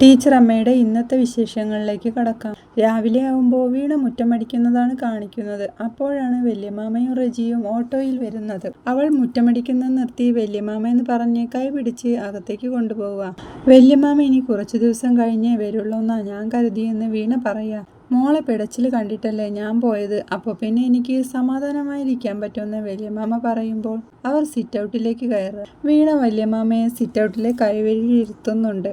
Teacher അമ്മയുടെ ഇന്നത്തെ വിശേഷങ്ങളിലേക്ക് കടക്കാം. രാവിലെ ആവുമ്പോൾ വീണ മുറ്റമടിക്കുന്നതാണ് കാണിക്കുന്നത്. അപ്പോഴാണ് വല്യമാമയും റജിയും ഓട്ടോയിൽ വരുന്നത്. അവൾ മുറ്റമടിക്കുന്നത് നിർത്തി വല്യമാമ എന്ന് പറഞ്ഞ് കൈ പിടിച്ച് അകത്തേക്ക് കൊണ്ടുപോവുക. വല്യമാമ ഇനി കുറച്ചു ദിവസം കഴിഞ്ഞേ വരുള്ളൂ എന്നാ ഞാൻ കരുതിയെന്ന് വീണ പറയാ. മോളെ പിടച്ചിൽ കണ്ടിട്ടല്ലേ ഞാൻ പോയത്? അപ്പോൾ പിന്നെ എനിക്ക് സമാധാനമായിരിക്കാൻ പറ്റുമെന്ന് വലിയമാമ പറയുമ്പോൾ അവർ സിറ്റൗട്ടിലേക്ക് കയറുക വീണ വലിയമാമയെ സിറ്റൗട്ടിലെ കൈവരിയിരുത്തുന്നുണ്ട്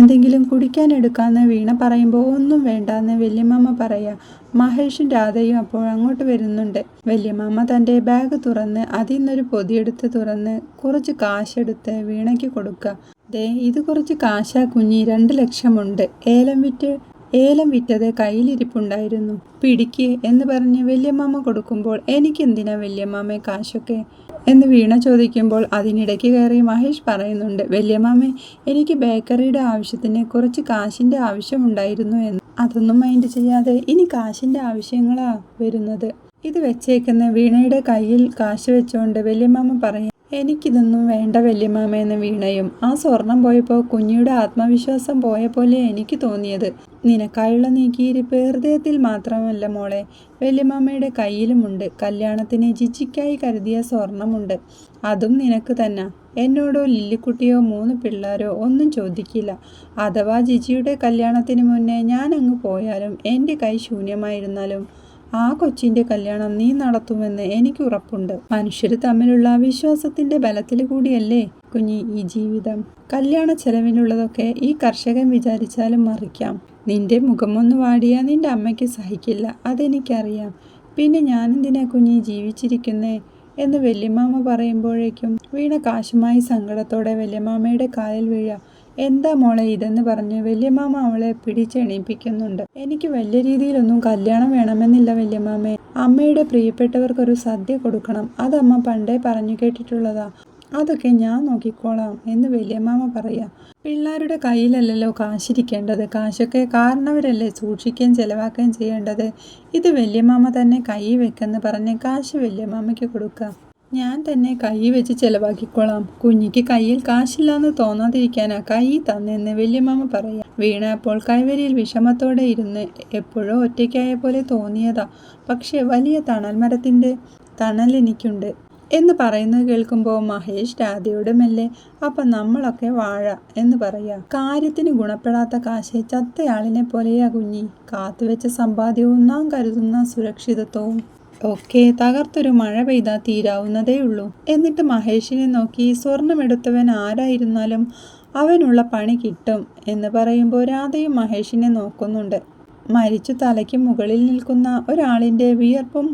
എന്തെങ്കിലും കുടിക്കാൻ എടുക്കാന്ന് വീണ പറയുമ്പോൾ ഒന്നും വേണ്ടാന്ന് വലിയമാമ പറയാ. മഹേഷും രാധയും അപ്പോൾ അങ്ങോട്ട് വരുന്നുണ്ട്. വലിയമാമ തന്റെ ബാഗ് തുറന്ന് അതിൽ നിന്നൊരു പൊതിയെടുത്ത് തുറന്ന് കുറച്ച് കാശെടുത്ത് വീണയ്ക്ക് കൊടുക്കുക. ദേ ഇത് കുറച്ച് കാശാ കുഞ്ഞി. രണ്ട് ലക്ഷമുണ്ട്. ഏലം വിറ്റ് ഏലം വിറ്റത് കയ്യിലിരിപ്പുണ്ടായിരുന്നു. പിടിക്ക് എന്ന് പറഞ്ഞ് വല്യമ്മാമ കൊടുക്കുമ്പോൾ എനിക്കെന്തിനാ വല്യമ്മാമെ കാശൊക്കെ? എന്ന് വീണ ചോദിക്കുമ്പോൾ അതിനിടയ്ക്ക് കയറി മഹേഷ് പറയുന്നുണ്ട് വല്യമ്മാമെ എനിക്ക് ബേക്കറിയുടെ ആവശ്യത്തിന് കുറച്ച് കാശിന്റെ ആവശ്യമുണ്ടായിരുന്നു എന്ന്. അതൊന്നും മൈൻഡ് ചെയ്യാതെ ഇനി കാശിന്റെ ആവശ്യങ്ങളാണ് വരുന്നത്. ഇത് വെച്ചേക്കുന്ന വീണയുടെ കയ്യിൽ കാശ് വെച്ചുകൊണ്ട് വല്യമ്മാമ പറയും എനിക്കിതൊന്നും വേണ്ട വല്യമ്മാമയെന്ന് വീണയും ആ സ്വർണം പോയപ്പോൾ കുഞ്ഞിയുടെ ആത്മവിശ്വാസം പോയ പോലെ എനിക്ക് തോന്നിയത്. നിനക്കായുള്ള നീക്കിയിരിപ്പ് ഹൃദയത്തിൽ മാത്രമല്ല മോളെ. വല്യമ്മാമയുടെ കയ്യിലുമുണ്ട്. കല്യാണത്തിന് ജിജിക്കായി കരുതിയ സ്വർണമുണ്ട്. അതും നിനക്ക് തന്നെ. എന്നോടോ ലില്ലിക്കുട്ടിയോ മൂന്ന് പിള്ളേരോ ഒന്നും ചോദിക്കില്ല. അഥവാ ജിജിയുടെ കല്യാണത്തിന് മുന്നേ ഞാൻ അങ്ങ് പോയാലും എന്റെ കൈ ശൂന്യമായിരുന്നാലും ആ കൊച്ചിന്റെ കല്യാണം നീ നടത്തുമെന്ന് എനിക്ക് ഉറപ്പുണ്ട്. മനുഷ്യർ തമ്മിലുള്ള വിശ്വാസത്തിന്റെ ബലത്തിൽ കൂടിയല്ലേ കുഞ്ഞി ഈ ജീവിതം? കല്യാണ ചെലവിനുള്ളതൊക്കെ ഈ കർഷകൻ വിചാരിച്ചാലും മറിക്കാം. നിന്റെ മുഖമൊന്നു വാടിയാൽ നിന്റെ അമ്മയ്ക്ക് സഹിക്കില്ല അതെനിക്കറിയാം. പിന്നെ ഞാനെന്തിനാ കുഞ്ഞി ജീവിച്ചിരിക്കുന്നേ? എന്ന് വല്യമാമ പറയുമ്പോഴേക്കും വീണ കാശുമായി സങ്കടത്തോടെ വല്യമാമയുടെ കാലിൽ വീഴ. എന്താ മോളെ ഇതെന്ന് പറഞ്ഞ് വല്യമാമ അവളെ പിടിച്ചെണീപ്പിക്കുന്നുണ്ട്. എനിക്ക് വലിയ രീതിയിലൊന്നും കല്യാണം വേണമെന്നില്ല വല്യമാമേ. അമ്മയുടെ പ്രിയപ്പെട്ടവർക്കൊരു സദ്യ കൊടുക്കണം. അതമ്മ പണ്ടേ പറഞ്ഞു കേട്ടിട്ടുള്ളതാ. അതൊക്കെ ഞാൻ നോക്കിക്കോളാം എന്ന് വല്യമാമ പറയാ. പിള്ളേരുടെ കയ്യിലല്ലല്ലോ കാശിരിക്കേണ്ടത്. കാശൊക്കെ കാരണവരല്ലേ സൂക്ഷിക്കുകയും ചെലവാക്കുകയും ചെയ്യേണ്ടത്? ഇത് വല്യമാമ തന്നെ കൈ വെക്കെന്ന് പറഞ്ഞ് കാശ് വല്യമാമയ്ക്ക് കൊടുക്കുക ഞാൻ തന്നെ കൈ വെച്ച് ചെലവാക്കിക്കോളാം. കുഞ്ഞിക്ക് കയ്യിൽ കാശില്ലാന്ന് തോന്നാതിരിക്കാനാ കൈ തന്നെന്ന് വല്യമ്മ പറയാം. വീണ അപ്പോൾ കൈവരിയിൽ വിഷമത്തോടെ ഇരുന്ന് എപ്പോഴോ ഒറ്റയ്ക്കായ പോലെ തോന്നിയതാ. പക്ഷെ വലിയ തണൽ മരത്തിന്റെ തണൽ എനിക്കുണ്ട്. എന്ന് പറയുന്നത് കേൾക്കുമ്പോൾ മഹേഷ് രാധയോട് മെല്ലെ അപ്പം നമ്മളൊക്കെ വാഴ എന്ന് പറയാ. കാര്യത്തിന് ഗുണപ്പെടാത്ത കാശ് ചത്തയാളിനെ പോലെയാ കുഞ്ഞി. കാത്തുവെച്ച സമ്പാദ്യവും നാം കരുതുന്ന സുരക്ഷിതത്വവും. ഒക്കെ തകർത്തൊരു മഴ പെയ്താൽ തീരാവുന്നതേ ഉള്ളൂ എന്നിട്ട് മഹേഷിനെ നോക്കി സ്വർണമെടുത്തവൻ ആരായിരുന്നാലും അവനുള്ള പണി കിട്ടും എന്ന് പറയുമ്പോൾ രാധയും മഹേഷിനെ നോക്കുന്നുണ്ട്. മരിച്ചു തലയ്ക്ക് മുകളിൽ നിൽക്കുന്ന ഒരാളിന്റെ വിയർപ്പും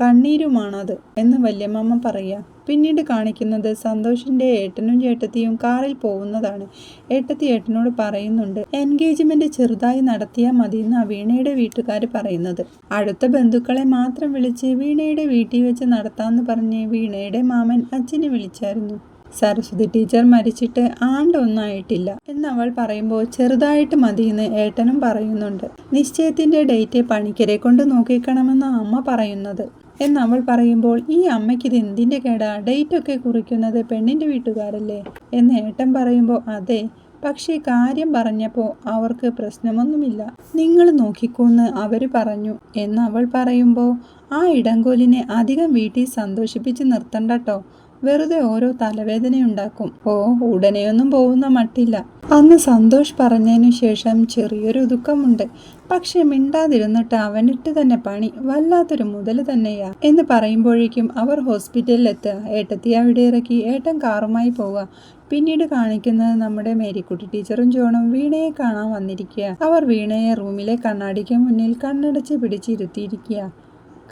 കണ്ണീരുമാണത് എന്ന് വല്യമ്മ പറയുക പിന്നീട് കാണിക്കുന്നത് സന്തോഷിന്റെ ഏട്ടനും ചേട്ടത്തിയും കാറിൽ പോകുന്നതാണ്. ഏട്ടത്തി ഏട്ടനോട് പറയുന്നുണ്ട് എൻഗേജ്മെന്റ് ചെറുതായി നടത്തിയാൽ മതി എന്നാ വീണയുടെ വീട്ടുകാർ പറയുന്നത്. അടുത്ത ബന്ധുക്കളെ മാത്രം വിളിച്ച് വീണയുടെ വീട്ടിൽ വെച്ച് നടത്താമെന്ന് പറഞ്ഞ് വീണയുടെ മാമൻ അച്ഛനെ വിളിച്ചായിരുന്നു. സരസ്വതി ടീച്ചർ മരിച്ചിട്ട് ആണ്ടൊന്നായിട്ടില്ല എന്നവൾ പറയുമ്പോൾ ചെറുതായിട്ട് മതിയെന്ന് ഏട്ടനും പറയുന്നുണ്ട്. നിശ്ചയത്തിന്റെ ഡേറ്റ് പണിക്കരെ കൊണ്ട് നോക്കിക്കണമെന്ന് അമ്മ പറയുന്നത്. എന്നവൾ പറയുമ്പോൾ ഈ അമ്മയ്ക്ക് ഇത് എന്തിന്റെ കേടാ ഡേറ്റൊക്കെ കുറിക്കുന്നത് പെണ്ണിന്റെ വീട്ടുകാരല്ലേ? എന്ന് ഏട്ടൻ പറയുമ്പോൾ അതെ പക്ഷേ കാര്യം പറഞ്ഞപ്പോൾ അവർക്ക് പ്രശ്നമൊന്നുമില്ല. നിങ്ങൾ നോക്കിക്കോന്ന് അവർ പറഞ്ഞു. എന്ന് അവൾ പറയുമ്പോൾ ആ ഇടങ്കോലിനെ അധികം വീട്ടിൽ സന്തോഷിപ്പിച്ച് നിർത്തണ്ടട്ടോ വെറുതെ ഓരോ തലവേദനയുണ്ടാക്കും. ഓ ഉടനെയൊന്നും പോകുന്ന മട്ടില്ല. അന്ന് സന്തോഷ് പറഞ്ഞതിനു ശേഷം ചെറിയൊരു ദുഃഖമുണ്ട്. പക്ഷെ മിണ്ടാതിരുന്നിട്ട് അവനിട്ട് തന്നെ പണി. വല്ലാത്തൊരു മുതൽ തന്നെയാ. എന്ന് പറയുമ്പോഴേക്കും അവർ ഹോസ്പിറ്റലിൽ എത്തുക ഏട്ടത്തി അവിടെ ഇറക്കി. ഏട്ടൻ കാറുമായി പോവുക. പിന്നീട് കാണിക്കുന്നത് നമ്മുടെ മേരിക്കുട്ടി ടീച്ചറും ജോണും വീണയെ കാണാൻ വന്നിരിക്കുക അവർ വീണയെ റൂമിലെ കണ്ണാടിക്ക് മുന്നിൽ കണ്ണടച്ച് പിടിച്ചിരുത്തിയിരിക്കുക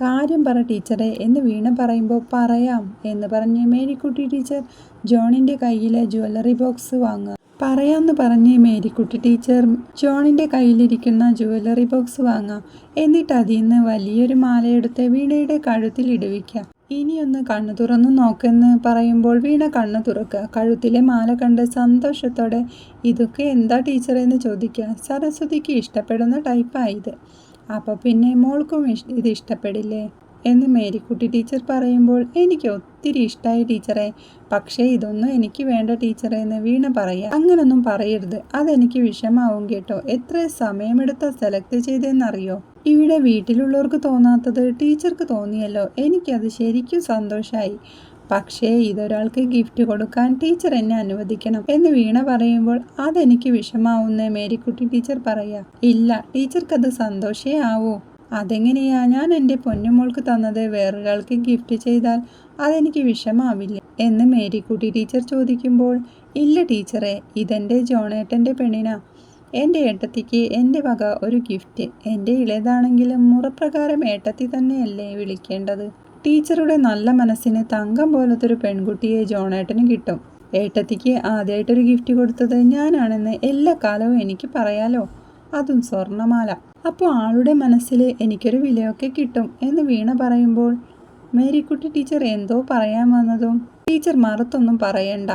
കാര്യം പറ ടീച്ചറെ എന്ന് വീണ പറയുമ്പോൾ പറയാം എന്ന് പറഞ്ഞ് മേരിക്കുട്ടി ടീച്ചർ ജോണിന്റെ കയ്യിലെ ജ്വല്ലറി ബോക്സ് വാങ്ങുക. പറയാമെന്ന് പറഞ്ഞ് മേരിക്കുട്ടി ടീച്ചർ ജോണിന്റെ കയ്യിലിരിക്കുന്ന ജ്വല്ലറി ബോക്സ് വാങ്ങാം എന്നിട്ട് അതിൽ നിന്ന് വലിയൊരു മാലയെടുത്ത് വീണയുടെ കഴുത്തിൽ ഇടുവിക്കുക. ഇനിയൊന്ന് കണ്ണു തുറന്നു നോക്കെന്ന് പറയുമ്പോൾ വീണ കണ്ണു തുറക്കുക. കഴുത്തിലെ മാല കണ്ട് സന്തോഷത്തോടെ ഇതൊക്കെ എന്താ ടീച്ചറെന്ന് ചോദിക്കുക. സരസ്വതിക്ക് ഇഷ്ടപ്പെടുന്ന ടൈപ്പായത് അപ്പോൾ പിന്നെ മോൾക്കും ഇത് ഇഷ്ടപ്പെടില്ലേ? എന്ന് മേരിക്കുട്ടി ടീച്ചർ പറയുമ്പോൾ എനിക്ക് ഒത്തിരി ഇഷ്ടമായി ടീച്ചറെ. പക്ഷേ ഇതൊന്നും എനിക്ക് വേണ്ട ടീച്ചറെ എന്ന് വീണ പറയാം അങ്ങനൊന്നും പറയരുത്. അതെനിക്ക് വിഷമാവും കേട്ടോ. എത്ര സമയമെടുത്ത സെലക്ട് ചെയ്തെന്നറിയോ? ഇവിടെ വീട്ടിലുള്ളവർക്ക് തോന്നാത്തത് ടീച്ചർക്ക് തോന്നിയല്ലോ. എനിക്കത് ശരിക്കും സന്തോഷമായി പക്ഷേ ഇതൊരാൾക്ക് ഗിഫ്റ്റ് കൊടുക്കാൻ ടീച്ചർ എന്നെ അനുവദിക്കണം എന്ന് വീണ പറയുമ്പോൾ അതെനിക്ക് വിഷമാവുന്ന മേരിക്കുട്ടി ടീച്ചർ പറയാ. ഇല്ല ടീച്ചർക്കത് സന്തോഷേ ആവൂ. അതെങ്ങനെയാ? ഞാൻ എന്റെ പൊന്നുമോൾക്ക് തന്നത് വേറൊരാൾക്ക് ഗിഫ്റ്റ് ചെയ്താൽ അതെനിക്ക് വിഷമാവില്ല എന്ന് മേരിക്കുട്ടി ടീച്ചർ ചോദിക്കുമ്പോൾ ഇല്ല ടീച്ചറെ ഇതെന്റെ ജോണേട്ടന്റെ പെണ്ണിനാ. എന്റെ ഏട്ടത്തിക്ക് എന്റെ വക ഒരു ഗിഫ്റ്റ് എന്റെ ഇളയതാണെങ്കിലും മുറപ്രകാരം ഏട്ടത്തി തന്നെയല്ലേ വിളിക്കേണ്ടത്? ടീച്ചറുടെ നല്ല മനസ്സിന് തങ്കം പോലത്തെ ഒരു പെൺകുട്ടിയെ ജോണേട്ടന് കിട്ടും. ഏട്ടത്തിക്ക് ആദ്യമായിട്ടൊരു ഗിഫ്റ്റ് കൊടുത്തത് ഞാനാണെന്ന് എല്ലാ കാലവും എനിക്ക് പറയാലോ? അതും സ്വർണമാല. അപ്പോൾ ആളുടെ മനസ്സിൽ എനിക്കൊരു വിലയൊക്കെ കിട്ടും എന്ന് വീണ പറയുമ്പോൾ മേരിക്കുട്ടി ടീച്ചർ എന്തോ പറയാൻ വന്നതും ടീച്ചർ മറുത്തൊന്നും പറയണ്ട.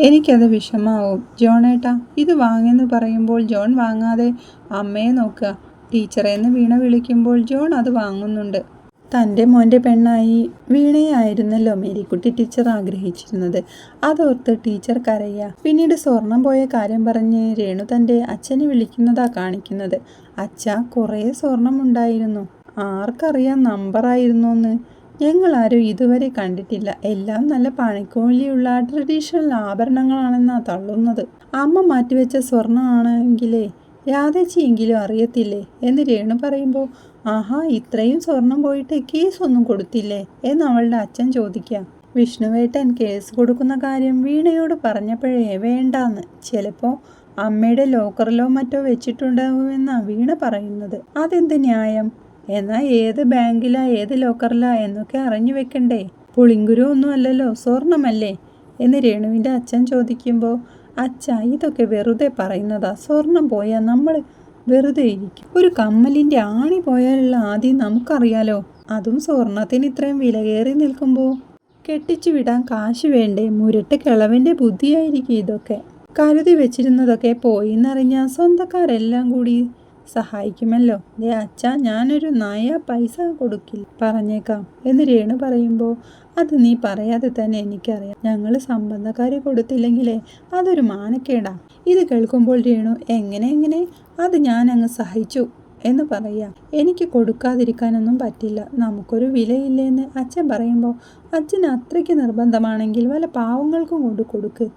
എനിക്കത് വിഷമാവും. ജോണേട്ടാ ഇത് വാങ്ങെന്ന് പറയുമ്പോൾ ജോൺ വാങ്ങാതെ അമ്മയെ നോക്കുക. ടീച്ചറെ എന്ന് വീണ വിളിക്കുമ്പോൾ ജോൺ അത് വാങ്ങുന്നുണ്ട്. തന്റെ മോന്റെ പെണ്ണായി വീണയായിരുന്നല്ലോ മേരിക്കുട്ടി ടീച്ചർ ആഗ്രഹിച്ചിരുന്നത്. അതോർത്ത് ടീച്ചർ കരയ. പിന്നീട് സ്വർണം പോയ കാര്യം പറഞ്ഞ് രേണു തന്റെ അച്ഛനെ വിളിക്കുന്നതാ കാണിക്കുന്നത്. അച്ഛ കുറേ സ്വർണമുണ്ടായിരുന്നു. ആർക്കറിയാം നമ്പറായിരുന്നു എന്ന് ഞങ്ങളാരും ഇതുവരെ കണ്ടിട്ടില്ല. എല്ലാം നല്ല പണിക്കോലിയുള്ള ട്രഡീഷണൽ ആഭരണങ്ങളാണെന്നാ തള്ളുന്നത്. അമ്മ മാറ്റിവെച്ച സ്വർണമാണെങ്കിലേ രാധേച്ചിയെങ്കിലും അറിയത്തില്ലേ? എന്ന് രേണു പറയുമ്പോൾ ആഹാ ഇത്രയും സ്വർണം പോയിട്ട് കേസ് ഒന്നും കൊടുത്തില്ലേ? എന്ന് അവളുടെ അച്ഛൻ ചോദിക്കാം. വിഷ്ണുവേട്ടൻ കേസ് കൊടുക്കുന്ന കാര്യം വീണയോട് പറഞ്ഞപ്പോഴേ വേണ്ടാന്ന്. ചിലപ്പോൾ അമ്മയുടെ ലോക്കറിലോ മറ്റോ വെച്ചിട്ടുണ്ടാവുമെന്നാണ് വീണ പറയുന്നത്. അതെന്ത് ന്യായം? എന്നാൽ ഏത് ബാങ്കിലാ ഏത് ലോക്കറിലാ എന്നൊക്കെ അറിഞ്ഞു വെക്കണ്ടേ? പുളിങ്കുരു ഒന്നും അല്ലല്ലോ സ്വർണമല്ലേ? എന്ന് രേണുവിന്റെ അച്ഛൻ ചോദിക്കുമ്പോൾ അച്ഛ ഇതൊക്കെ വെറുതെ പറയുന്നതാ. സ്വർണം പോയാൽ നമ്മൾ വെറുതെ ഇരിക്കും. ഒരു കമ്മലിന്റെ ആണി പോയാലുള്ള ആദ്യം നമുക്കറിയാലോ. അതും സ്വർണത്തിന് ഇത്രയും വിലകേറി നിൽക്കുമ്പോൾ കെട്ടിച്ചു വിടാൻ കാശ് വേണ്ടേ? മുരട്ട് കിളവിന്റെ ബുദ്ധിയായിരിക്കും ഇതൊക്കെ. കരുതി വെച്ചിരുന്നതൊക്കെ പോയി എന്നറിഞ്ഞാൽ സ്വന്തക്കാരെല്ലാം കൂടി സഹായിക്കുമല്ലോ. ദേ അച്ഛ ഞാനൊരു നായ പൈസ കൊടുക്കില്ല. പറഞ്ഞേക്കാം. എന്ന് രേണു പറയുമ്പോൾ അത് നീ പറയാതെ തന്നെ എനിക്കറിയാം. ഞങ്ങൾ സംബന്ധക്കാരി കൊടുത്തില്ലെങ്കിലേ അതൊരു മാനക്കേടാ. ഇത് കേൾക്കുമ്പോൾ രേണു എങ്ങനെ എങ്ങനെ? അത് ഞാൻ അങ്ങ് സഹിച്ചു എന്ന് പറയാം. എനിക്ക് കൊടുക്കാതിരിക്കാനൊന്നും പറ്റില്ല. നമുക്കൊരു വിലയില്ലെന്ന് അച്ഛൻ പറയുമ്പോൾ അച്ഛൻ അത്രയ്ക്ക് നിർബന്ധമാണെങ്കിൽ വല്ല പാവങ്ങൾക്കും കൊണ്ട് കൊടുക്ക്.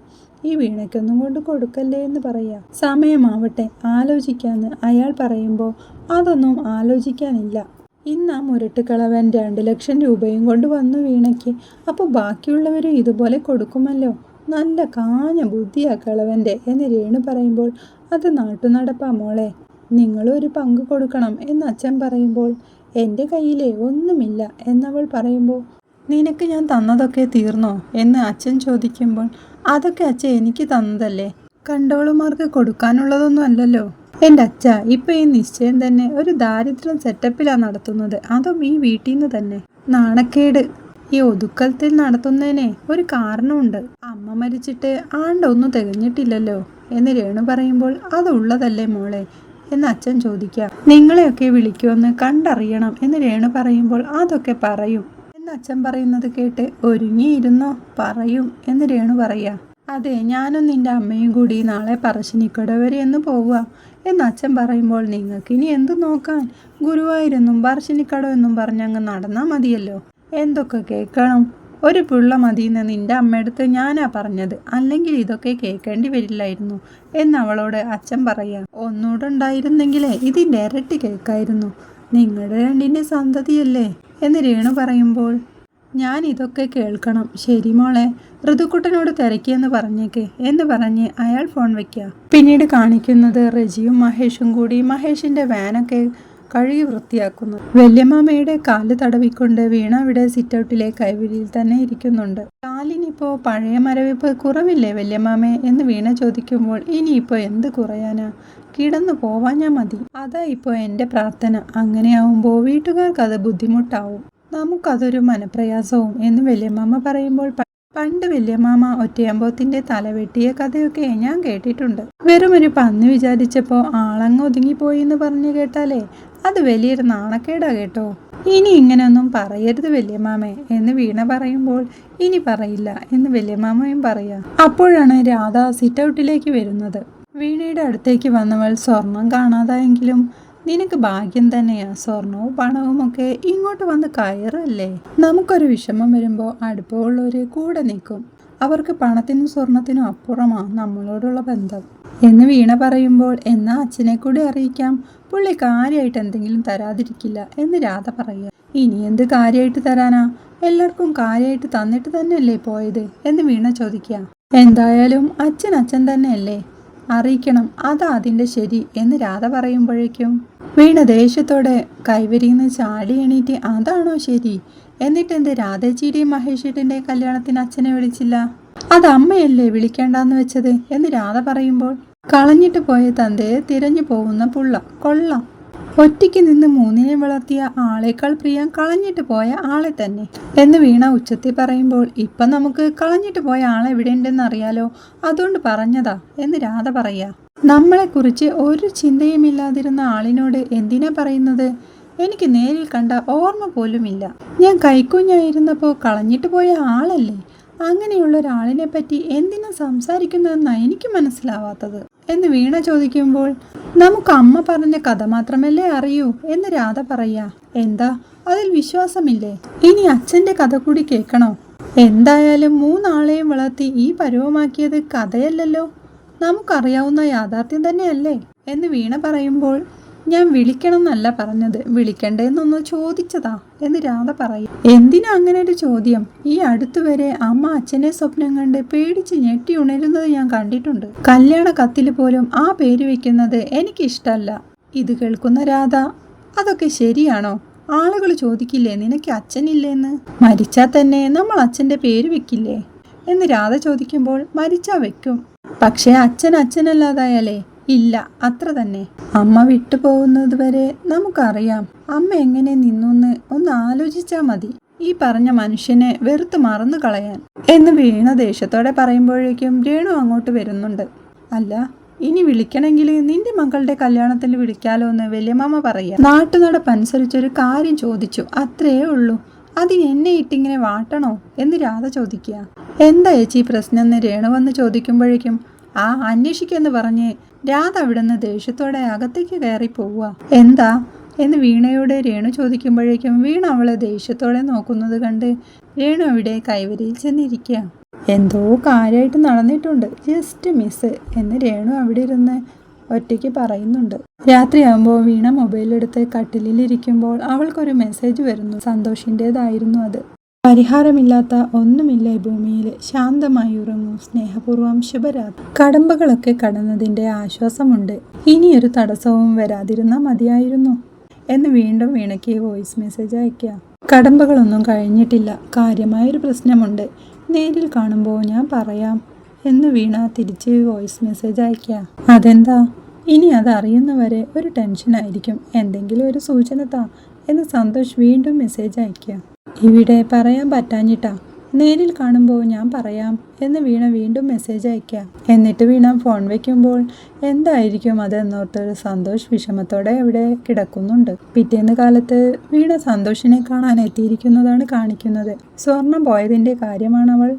ഈ വീണയ്ക്കൊന്നും കൊണ്ട് കൊടുക്കല്ലേ എന്ന് പറയാം. സമയമാവട്ടെ ആലോചിക്കാന്ന് അയാൾ പറയുമ്പോൾ അതൊന്നും ആലോചിക്കാനില്ല. ഇന്ന് ആ മുരട്ടുകളവൻ രണ്ട് ലക്ഷം രൂപയും കൊണ്ട് വന്നു വീണയ്ക്ക്. അപ്പോൾ ബാക്കിയുള്ളവരും ഇതുപോലെ കൊടുക്കുമല്ലോ? നല്ല കാഞ്ഞ ബുദ്ധിയാ കളവന്റെ എന്ന് രേണു പറയുമ്പോൾ അത് നാട്ടുനടപ്പാ മോളെ ഒരു പങ്ക് കൊടുക്കണം എന്ന് അച്ഛൻ പറയുമ്പോൾ എന്റെ കയ്യിലെ ഒന്നുമില്ല എന്നവൾ പറയുമ്പോൾ നിനക്ക് ഞാൻ തന്നതൊക്കെ തീർന്നോ? എന്ന് അച്ഛൻ ചോദിക്കുമ്പോൾ അതൊക്കെ അച്ഛൻ എനിക്ക് തന്നതല്ലേ? കണ്ടോളുമാർക്ക് കൊടുക്കാനുള്ളതൊന്നും അല്ലല്ലോ? എന്റെ അച്ഛ ഇപ്പം ഈ നിശ്ചയം തന്നെ ഒരു ദാരിദ്ര്യം സെറ്റപ്പിലാണ് നടത്തുന്നത്. അതും ഈ വീട്ടിൽ നിന്ന് തന്നെ. നാണക്കേട്. ഈ ഒതുക്കലത്തിൽ നടത്തുന്നതിനെ ഒരു കാരണമുണ്ട്. അമ്മ മരിച്ചിട്ട് ആണ്ടൊന്നും തികഞ്ഞിട്ടില്ലല്ലോ എന്ന് രേണു പറയുമ്പോൾ അതുള്ളതല്ലേ മോളെ എന്ന് അച്ഛൻ ചോദിക്കാം. നിങ്ങളെയൊക്കെ വിളിക്കുമെന്ന് കണ്ടറിയണം എന്ന് രേണു പറയുമ്പോൾ അതൊക്കെ പറയും. എന്ന് അച്ഛൻ പറയുന്നത് കേട്ട് ഒരുങ്ങിയിരുന്നോ? പറയും എന്ന് രേണു പറയാ. അതെ ഞാനും നിന്റെ അമ്മയും കൂടി നാളെ പറശ്ശിനിക്കട വരെ എന്ന് പോവുക. എന്ന് അച്ഛൻ പറയുമ്പോൾ നിങ്ങൾക്ക് ഇനി എന്ത് നോക്കാൻ? ഗുരുവായൂരെന്നും പറശ്ശിനിക്കട എന്നും പറഞ്ഞങ്ങ് നടന്നാൽ മതിയല്ലോ. എന്തൊക്കെ കേൾക്കണം? ഒരു പിള്ള മതിയെന്ന് നിന്റെ അമ്മയടുത്ത് ഞാനാ പറഞ്ഞത്. അല്ലെങ്കിൽ ഇതൊക്കെ കേൾക്കേണ്ടി വരില്ലായിരുന്നു എന്ന് അവളോട് അച്ഛൻ പറയാം. ഒന്നുകൂടെ ഉണ്ടായിരുന്നെങ്കിലേ ഇതിന്റെ ഇരട്ടി കേൾക്കായിരുന്നു. നിങ്ങളുടെ രണ്ടിന്റെ സന്തതിയല്ലേ? എന്ന് രേണു പറയുമ്പോൾ ഞാൻ ഇതൊക്കെ കേൾക്കണം. ശരി മോളെ. ഋതുക്കുട്ടനോട് തിരക്കിയെന്ന് പറഞ്ഞേക്ക്. എന്ന് പറഞ്ഞ് അയാൾ ഫോൺ വെക്കുക പിന്നീട് കാണിക്കുന്നത് റജിയും മഹേഷും കൂടി മഹേഷിന്റെ വാനൊക്കെ കഴുകി വൃത്തിയാക്കുന്നു. വല്യമാമയുടെ കാൽ തടവിക്കൊണ്ട് വീണ അവിടെ സിറ്റൗട്ടിലെ കൈവിരിയിൽ തന്നെ ഇരിക്കുന്നുണ്ട്. കാലിനിപ്പോ പഴയ മരവിപ്പ് കുറവില്ലേ വല്യമാമേ എന്ന് വീണ ചോദിക്കുമ്പോൾ ഇനിയിപ്പോ എന്ത് കുറയാനാ? കിടന്നു പോവാഞ്ഞാ മതി. അതാ ഇപ്പോൾ എന്റെ പ്രാർത്ഥന. അങ്ങനെയാവുമ്പോൾ വീട്ടുകാർക്ക് അത് ബുദ്ധിമുട്ടാവും. നമുക്കതൊരു മനപ്രയാസവും എന്ന് വല്യമ്മ പറയുമ്പോൾ പണ്ട് വല്യമ്മാമ ഒറ്റയമ്പോത്തിന്റെ തല വെട്ടിയ കഥയൊക്കെ ഞാൻ കേട്ടിട്ടുണ്ട്. വെറും ഒരു പന്നി വിചാരിച്ചപ്പോൾ ആളങ്ങ് ഒതുങ്ങിപ്പോയി എന്ന് പറഞ്ഞു കേട്ടാലേ അത് വലിയൊരു നാണക്കേടാ കേട്ടോ. ഇനി ഇങ്ങനെയൊന്നും പറയരുത് വല്യമാമേ എന്ന് വീണ പറയുമ്പോൾ ഇനി പറയില്ല എന്ന് വല്യമാമയും പറയാ. അപ്പോഴാണ് രാധ സിറ്റ് ഔട്ടിലേക്ക് വരുന്നത്. വീണയുടെ അടുത്തേക്ക് വന്നവൾ സ്വർണം കാണാതായെങ്കിലും നിനക്ക് ഭാഗ്യം തന്നെയാ സ്വർണവും പണവും ഒക്കെ ഇങ്ങോട്ട് വന്ന് കയറല്ലേ? നമുക്കൊരു വിഷമം വരുമ്പോൾ അടുപ്പമുള്ളവര് കൂടെ നിൽക്കും. അവർക്ക് പണത്തിനും സ്വർണത്തിനും അപ്പുറമാണ് നമ്മളോടുള്ള ബന്ധം. എന്ന് വീണ പറയുമ്പോൾ എന്നാ അച്ഛനെ കൂടി അറിയിക്കാം? പുള്ളി കാര്യമായിട്ട് എന്തെങ്കിലും തരാതിരിക്കില്ല എന്ന് രാധ പറയുക. ഇനി എന്ത് കാര്യമായിട്ട് തരാനാ? എല്ലാവർക്കും കാര്യമായിട്ട് തന്നിട്ട് തന്നെയല്ലേ പോയത്? എന്ന് വീണ ചോദിക്കുക. എന്തായാലും അച്ഛൻ അച്ഛൻ തന്നെയല്ലേ? അറിയിക്കണം. അതാ അതിന്റെ ശരി എന്ന് രാധ പറയുമ്പോഴേക്കും വീണ ദേഷ്യത്തോടെ കൈവരിന്ന് ചാടി എണീറ്റ് അതാണോ ശരി? എന്നിട്ട് എന്ത് രാധേച്ചിയുടെയും മഹേഷിയുടെയും കല്യാണത്തിന് അച്ഛനെ വിളിച്ചില്ല? അത് അമ്മയല്ലേ വിളിക്കേണ്ടെന്ന് വെച്ചത്? എന്ന് രാധ പറയുമ്പോൾ കളഞ്ഞിട്ട് പോയ തന്തയെ തിരഞ്ഞു പോകുന്ന പുള്ള. കൊള്ളാം. ഒറ്റയ്ക്ക് നിന്ന് മൂന്നിനെ വളർത്തിയ ആളേക്കാൾ പ്രിയം കളഞ്ഞിട്ട് പോയ ആളെ തന്നെ. എന്ന് വീണ ഉച്ചത്തിൽ പറയുമ്പോൾ ഇപ്പം നമുക്ക് കളഞ്ഞിട്ട് പോയ ആൾ എവിടെയുണ്ടെന്ന് അറിയാലോ അതുകൊണ്ട് പറഞ്ഞതാ എന്ന് രാധ പറയാ. നമ്മളെക്കുറിച്ച് ഒരു ചിന്തയുമില്ലാതിരുന്ന ആളിനോട് എന്തിനാ പറയുന്നത്? എനിക്ക് നേരിൽ കണ്ട ഓർമ്മ പോലുമില്ല ഞാൻ കൈക്കുഞ്ഞായിരുന്നപ്പോൾ കളഞ്ഞിട്ട് പോയ ആളല്ലേ? അങ്ങനെയുള്ള ഒരാളിനെ പറ്റി എന്തിനാ സംസാരിക്കുന്നതെന്നാണ് എനിക്ക് മനസ്സിലാവാത്തത്. എന്ന് വീണ ചോദിക്കുമ്പോൾ നമുക്ക് അമ്മ പറഞ്ഞ കഥ മാത്രമല്ലേ അറിയൂ എന്ന് രാധ പറയാ. എന്താ? അതിൽ വിശ്വാസമില്ലേ? ഇനി അച്ഛന്റെ കഥ കൂടി കേൾക്കണോ? എന്തായാലും മൂന്നാളെയും വളർത്തി ഈ പരുവമാക്കിയത് കഥയല്ലല്ലോ. നമുക്കറിയാവുന്ന യാഥാർത്ഥ്യം തന്നെയല്ലേ? എന്ന് വീണ പറയുമ്പോൾ ഞാൻ വിളിക്കണം എന്നല്ല പറഞ്ഞത്. വിളിക്കണ്ടേന്നൊന്ന് ചോദിച്ചതാ എന്ന് രാധ പറയും. എന്തിനാ അങ്ങനെ ഒരു ചോദ്യം? ഈ അടുത്തുവരെ അമ്മ അച്ഛനെ സ്വപ്നം കണ്ട് പേടിച്ച് ഞെട്ടി ഉണരുന്നത് ഞാൻ കണ്ടിട്ടുണ്ട്. കല്യാണ കത്തിൽ പോലും ആ പേര് വെക്കുന്നത് എനിക്കിഷ്ടല്ല. ഇത് കേൾക്കുന്ന രാധ അതൊക്കെ ശരിയാണോ? ആളുകൾ ചോദിക്കില്ലേ നിനക്ക് അച്ഛനില്ലേന്ന്? മരിച്ചാൽ തന്നെ നമ്മൾ അച്ഛന്റെ പേര് വെക്കില്ലേ? എന്ന് രാധ ചോദിക്കുമ്പോൾ മരിച്ചാൽ വെക്കും. പക്ഷേ അച്ഛൻ അച്ഛനല്ലാതായാലേ ഇല്ല അത്ര തന്നെ. അമ്മ വിട്ടു പോകുന്നത് വരെ നമുക്കറിയാം. അമ്മ എങ്ങനെ നിന്നു ഒന്ന് ആലോചിച്ചാ മതി. ഈ പറഞ്ഞ മനുഷ്യനെ വെറുത്ത് മറന്നു കളയാൻ. എന്ന് വീണ ദേഷ്യത്തോടെ പറയുമ്പോഴേക്കും രേണു അങ്ങോട്ട് വരുന്നുണ്ട്. അല്ല ഇനി വിളിക്കണമെങ്കിൽ നിന്റെ മകളുടെ കല്യാണത്തിന് വിളിക്കാലോ എന്ന് വല്യമാമ പറയാ. നാട്ടുനടപ്പനുസരിച്ചൊരു കാര്യം ചോദിച്ചു. അത്രയേ ഉള്ളൂ. അത് എന്നെ ഇട്ടിങ്ങനെ വാട്ടണോ? എന്ന് രാധ ചോദിക്കുക എന്താ ചേച്ചി പ്രശ്നം എന്ന് രേണു വന്ന് ചോദിക്കുമ്പോഴേക്കും ആ അന്വേഷിക്കെന്ന് പറഞ്ഞ് രാധ അവിടുന്ന് ദേഷ്യത്തോടെ അകത്തേക്ക് കയറി പോവുക. എന്താ? എന്ന് വീണയോട് രേണു ചോദിക്കുമ്പോഴേക്കും വീണ അവളെ ദേഷ്യത്തോടെ നോക്കുന്നത് കണ്ട് രേണു അവിടെ കൈവരിയിൽ ചെന്നിരിക്കുക. എന്തോ കാര്യമായിട്ട് നടന്നിട്ടുണ്ട്. ജസ്റ്റ് മിസ് എന്ന് രേണു അവിടെ ഇരുന്ന് ഒറ്റയ്ക്ക് പറയുന്നുണ്ട്. രാത്രിയാകുമ്പോൾ വീണ മൊബൈലെടുത്ത് കട്ടിലിരിക്കുമ്പോൾ അവൾക്കൊരു മെസ്സേജ് വരുന്നു. സന്തോഷിന്റേതായിരുന്നു അത്. പരിഹാരമില്ലാത്ത ഒന്നുമില്ല ഈ ഭൂമിയിൽ. ശാന്തമായി ഉറങ്ങൂ സ്നേഹപൂർവം ശുഭരാത്രി. കടമ്പകളൊക്കെ കടന്നതിന്റെ ആശ്വാസമുണ്ട്. ഇനിയൊരു തടസ്സവും വരാതിരുന്നാൽ മതിയായിരുന്നു. എന്ന് വീണ്ടും വീണയ്ക്ക് വോയിസ് മെസ്സേജ് അയക്കുക കടമ്പകളൊന്നും കഴിഞ്ഞിട്ടില്ല. കാര്യമായൊരു പ്രശ്നമുണ്ട്. നേരിൽ കാണുമ്പോൾ ഞാൻ പറയാം എന്ന് വീണ തിരിച്ച് വോയിസ് മെസ്സേജ് അയക്കുക അതെന്താ? ഇനി അത് ഒരു ടെൻഷനായിരിക്കും. എന്തെങ്കിലും ഒരു സൂചന താ എന്ന് സന്തോഷ് വീണ്ടും മെസ്സേജ് അയക്കുക ഇവിടെ പറയാൻ പറ്റാഞ്ഞിട്ടാ. നേരിൽ കാണുമ്പോൾ ഞാൻ പറയാം എന്ന് വീണ വീണ്ടും മെസ്സേജ് അയക്കാം എന്നിട്ട് വീണ ഫോൺ വയ്ക്കുമ്പോൾ എന്തായിരിക്കും അതെന്നോർത്തൊരു സന്തോഷ് വിഷമത്തോടെ അവിടെ കിടക്കുന്നുണ്ട്. പിറ്റേന്ന് കാലത്ത് വീണ സന്തോഷിനെ കാണാൻ എത്തിയിരിക്കുന്നതാണ് കാണിക്കുന്നത്. സ്വർണം പോയതിന്റെ കാര്യമാണ് അവൾ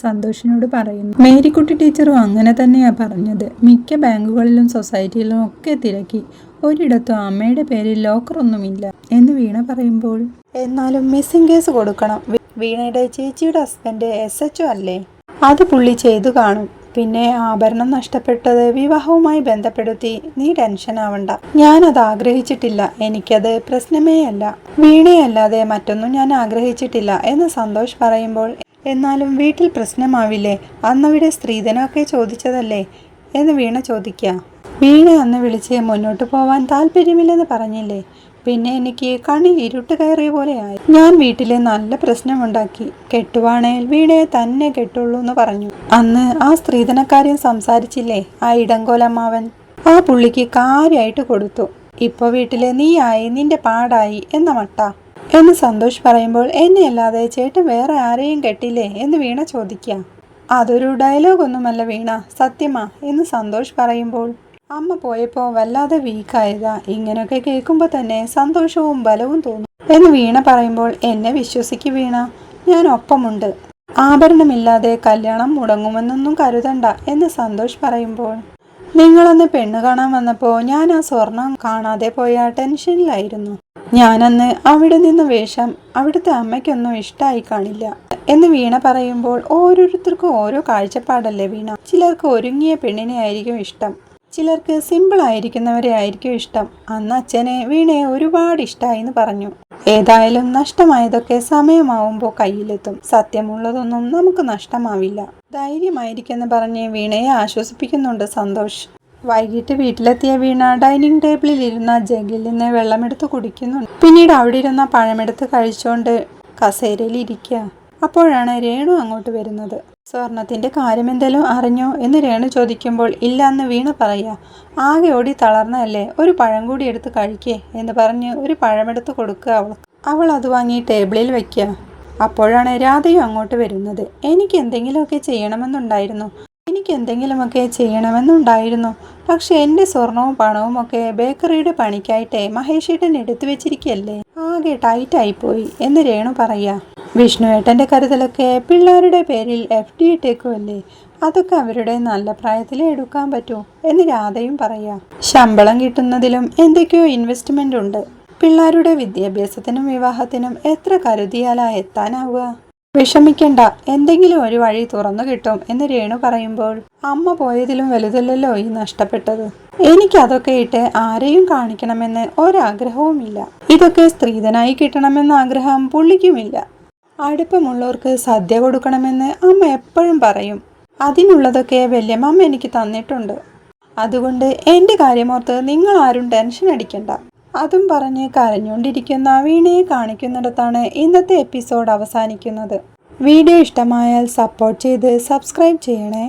സന്തോഷിനോട് പറയുന്നു മേരിക്കുട്ടി ടീച്ചറും അങ്ങനെ തന്നെയാണ് പറഞ്ഞത്. മിക്ക ബാങ്കുകളിലും സൊസൈറ്റിയിലും ഒക്കെ തിരക്കി. ഒരിടത്തും അമ്മയുടെ പേരിൽ ലോക്കറൊന്നുമില്ല എന്ന് വീണ പറയുമ്പോൾ എന്നാലും മിസ്സിംഗ് കേസ് കൊടുക്കണം. വീണയുടെ ചേച്ചിയുടെ ഹസ്ബൻഡ് എസ് എച്ച് അല്ലേ? അത് പുള്ളി ചെയ്തു കാണും. പിന്നെ ആഭരണം നഷ്ടപ്പെട്ടത് വിവാഹവുമായി ബന്ധപ്പെടുത്തി നീ ടെൻഷൻ ആവണ്ട. ഞാൻ അത് ആഗ്രഹിച്ചിട്ടില്ല. എനിക്കത് പ്രശ്നമേ അല്ല. വീണയല്ലാതെ മറ്റൊന്നും ഞാൻ ആഗ്രഹിച്ചിട്ടില്ല എന്ന് സന്തോഷ് പറയുമ്പോൾ എന്നാലും വീട്ടിൽ പ്രശ്നമാവില്ലേ? അന്നവിടെ സ്ത്രീധനമൊക്കെ ചോദിച്ചതല്ലേ? എന്ന് വീണ ചോദിക്കുക. വീണ അന്ന് വിളിച്ച് മുന്നോട്ട് പോവാൻ താല്പര്യമില്ലെന്ന് പറഞ്ഞില്ലേ? പിന്നെ എനിക്ക് കണി ഇരുട്ട് കയറിയ പോലെയായി. ഞാൻ വീട്ടിലെ നല്ല പ്രശ്നമുണ്ടാക്കി. കെട്ടുവാണേൽ വീണയെ തന്നെ കെട്ടുള്ളൂ എന്ന് പറഞ്ഞു. അന്ന് ആ സ്ത്രീധനക്കാരൻ സംസാരിച്ചില്ലേ? ആ ഇടങ്കോലമ്മാവൻ ആ പുള്ളിക്ക് കാര്യമായിട്ട് കൊടുത്തു. ഇപ്പൊ വീട്ടിലെ നീയായി നിന്റെ പാടായി എന്ന മട്ട. എന്ന് സന്തോഷ് പറയുമ്പോൾ എന്നെ അല്ലാതെ ചേട്ടൻ വേറെ ആരെയും കെട്ടില്ലേ? എന്ന് വീണ ചോദിക്കുക അതൊരു ഡയലോഗ് ഒന്നുമല്ല വീണ സത്യമാ എന്ന് സന്തോഷ് പറയുമ്പോൾ അമ്മ പോയപ്പോൾ വല്ലാതെ വീക്കായതാ. ഇങ്ങനെയൊക്കെ കേൾക്കുമ്പോൾ തന്നെ സന്തോഷവും ബലവും തോന്നും. എന്ന് വീണ പറയുമ്പോൾ എന്നെ വിശ്വസിക്ക് വീണ. ഞാൻ ഒപ്പമുണ്ട്. ആഭരണമില്ലാതെ കല്യാണം മുടങ്ങുമെന്നൊന്നും കരുതണ്ട എന്ന് സന്തോഷ് പറയുമ്പോൾ നിങ്ങളന്ന് പെണ്ണ് കാണാൻ വന്നപ്പോൾ ഞാൻ ആ സ്വർണം കാണാതെ പോയ ടെൻഷനിലായിരുന്നു. ഞാനന്ന് അവിടെ നിന്ന് വേഷം അവിടുത്തെ അമ്മയ്ക്കൊന്നും ഇഷ്ടമായി കാണില്ല എന്ന് വീണ പറയുമ്പോൾ ഓരോരുത്തർക്കും ഓരോ കാഴ്ചപ്പാടല്ലേ വീണ. ചിലർക്ക് ഒരുങ്ങിയ പെണ്ണിനെ ആയിരിക്കും ഇഷ്ടം. ചിലർക്ക് സിമ്പിൾ ആയിരിക്കുന്നവരെ ആയിരിക്കും ഇഷ്ടം. അന്ന് അച്ഛനെ വീണയെ ഒരുപാട് ഇഷ്ടമായി എന്ന് പറഞ്ഞു. ഏതായാലും നഷ്ടമായതൊക്കെ സമയമാവുമ്പോൾ കയ്യിലെത്തും. സത്യമുള്ളതൊന്നും നമുക്ക് നഷ്ടമാവില്ല. ധൈര്യമായിരിക്കെന്ന് പറഞ്ഞ് വീണയെ ആശ്വസിപ്പിക്കുന്നുണ്ട് സന്തോഷ്. വൈകിട്ട് വീട്ടിലെത്തിയ വീണ ഡൈനിങ് ടേബിളിൽ ഇരുന്ന ജഗിൽ നിന്ന് വെള്ളമെടുത്ത് കുടിക്കുന്നുണ്ട്. പിന്നീട് അവിടെ ഇരുന്ന പഴമെടുത്ത് കഴിച്ചുകൊണ്ട് കസേരയിൽ ഇരിക്കുക അപ്പോഴാണ് രേണു അങ്ങോട്ട് വരുന്നത്. സ്വർണത്തിന്റെ കാര്യം എന്തെങ്കിലും അറിഞ്ഞോ എന്ന് രേണു ചോദിക്കുമ്പോൾ ഇല്ല എന്ന് വീണ പറയാ. ആകെ ഓടി തളർന്നല്ലേ ഒരു പഴം കൂടി എടുത്ത് കഴിക്കേ എന്ന് പറഞ്ഞ് ഒരു പഴമെടുത്ത് കൊടുക്കുക അവൾ അവൾ അത് വാങ്ങി ടേബിളിൽ വയ്ക്കുക അപ്പോഴാണ് രാധയും അങ്ങോട്ട് വരുന്നത്. എനിക്ക് എന്തെങ്കിലുമൊക്കെ ചെയ്യണമെന്നുണ്ടായിരുന്നു. എനിക്ക് എന്തെങ്കിലുമൊക്കെ ചെയ്യണമെന്നുണ്ടായിരുന്നു. പക്ഷെ എന്റെ സ്വർണവും പണവും ഒക്കെ ബേക്കറിയുടെ പണിക്കായിട്ടേ മഹേഷേട്ടൻ എടുത്തു വെച്ചിരിക്കല്ലേ? ആകെ ടൈറ്റായി പോയി എന്ന് രേണു പറയാ. വിഷ്ണുവേട്ടന്റെ കരുതലൊക്കെ പിള്ളേരുടെ പേരിൽ എഫ് ഡി ഇട്ടേക്കുമല്ലേ അതൊക്കെ അവരുടെ നല്ല പ്രായത്തിൽ എടുക്കാൻ പറ്റൂ എന്ന് രാധയും പറയാ. ശമ്പളം കിട്ടുന്നതിലും എന്തൊക്കെയോ ഇൻവെസ്റ്റ്മെന്റ് ഉണ്ട്. പിള്ളേരുടെ വിദ്യാഭ്യാസത്തിനും വിവാഹത്തിനും എത്ര കരുതിയാലാ എത്താനാവുക? വിഷമിക്കണ്ട. എന്തെങ്കിലും ഒരു വഴി തുറന്നു കിട്ടും എന്ന് രേണു പറയുമ്പോൾ അമ്മ പോയതിലും വലുതല്ലല്ലോ ഈ നഷ്ടപ്പെട്ടത്. എനിക്കതൊക്കെ ഇട്ട് ആരെയും കാണിക്കണമെന്ന് ഒരാഗ്രഹവുമില്ല. ഇതൊക്കെ സ്ത്രീധനായി കിട്ടണമെന്ന ആഗ്രഹം പുള്ളിക്കുമില്ല. അടുപ്പമുള്ളവർക്ക് സദ്യ കൊടുക്കണമെന്ന് അമ്മ എപ്പോഴും പറയും. അതിനുള്ളതൊക്കെ വല്യമ്മ എനിക്ക് തന്നിട്ടുണ്ട്. അതുകൊണ്ട് എന്റെ കാര്യമോർത്ത് നിങ്ങൾ ആരും ടെൻഷൻ അടിക്കണ്ട. അതും പറഞ്ഞ് കരഞ്ഞുകൊണ്ടിരിക്കുന്ന വീണയെ കാണിക്കുന്നിടത്താണ് ഇന്നത്തെ എപ്പിസോഡ് അവസാനിക്കുന്നത്. വീഡിയോ ഇഷ്ടമായാൽ സപ്പോർട്ട് ചെയ്ത് സബ്സ്ക്രൈബ് ചെയ്യണേ.